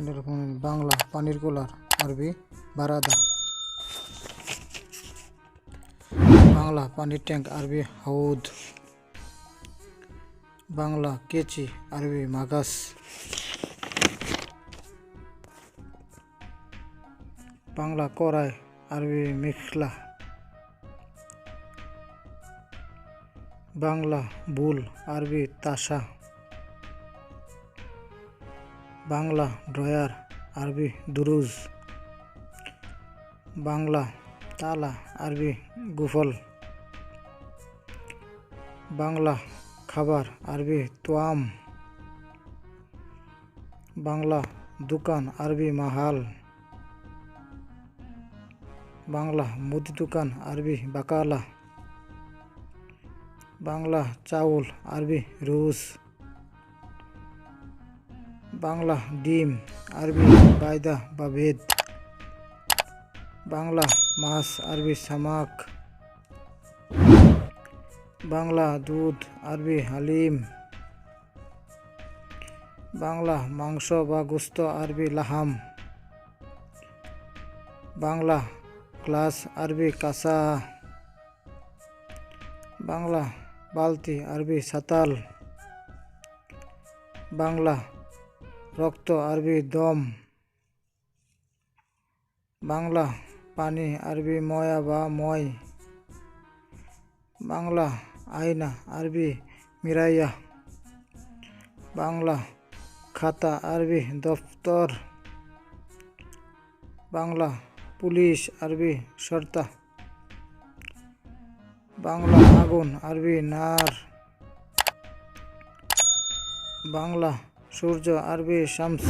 রহিম। বাংলা, পানির কুলার, আরবি, বারাদা। বাংলা, পানির ট্যাঙ্ক, আরবি, হাউদ। বাংলা, কেচি, আরবি, মাগাস। বাংলা, কড়াই, আরবি, মিখলা। বাংলা বুল আরবি, তাসা। বাংলা ড্রয়ার আরবি দুরুজ। বাংলা তালা আরবি গুফল। বাংলা খাবার আরবি তোয়াম। বাংলা দোকান আরবি মাহাল। বাংলা মুদি দোকান আরবি বাকালা। বাংলা চাউল আরবি রুস। বাংলা ডিম, আরবি বায়দা বা ভেদ। বাংলা মাছ, আরবি সামাক। বাংলা দুধ, আরবি হালিম। বাংলা মাংস বা গোস্ত, আরবি লাহাম। বাংলা গ্লাস, আরবি কাসা বাংলা বালতি, আরবি সাতাল। বাংলা রক্ত, আরবি দম। বাংলা, পানি, আরবি ময়া বা ময়। বাংলা, আয়না, আরবি মিরাইয়া। বাংলা, খাতা, আরবি দফতর। বাংলা, পুলিশ, আরবি সর্তা বাংলা, আগুন, আরবি নার। বাংলা সূর্য আরবি শামস।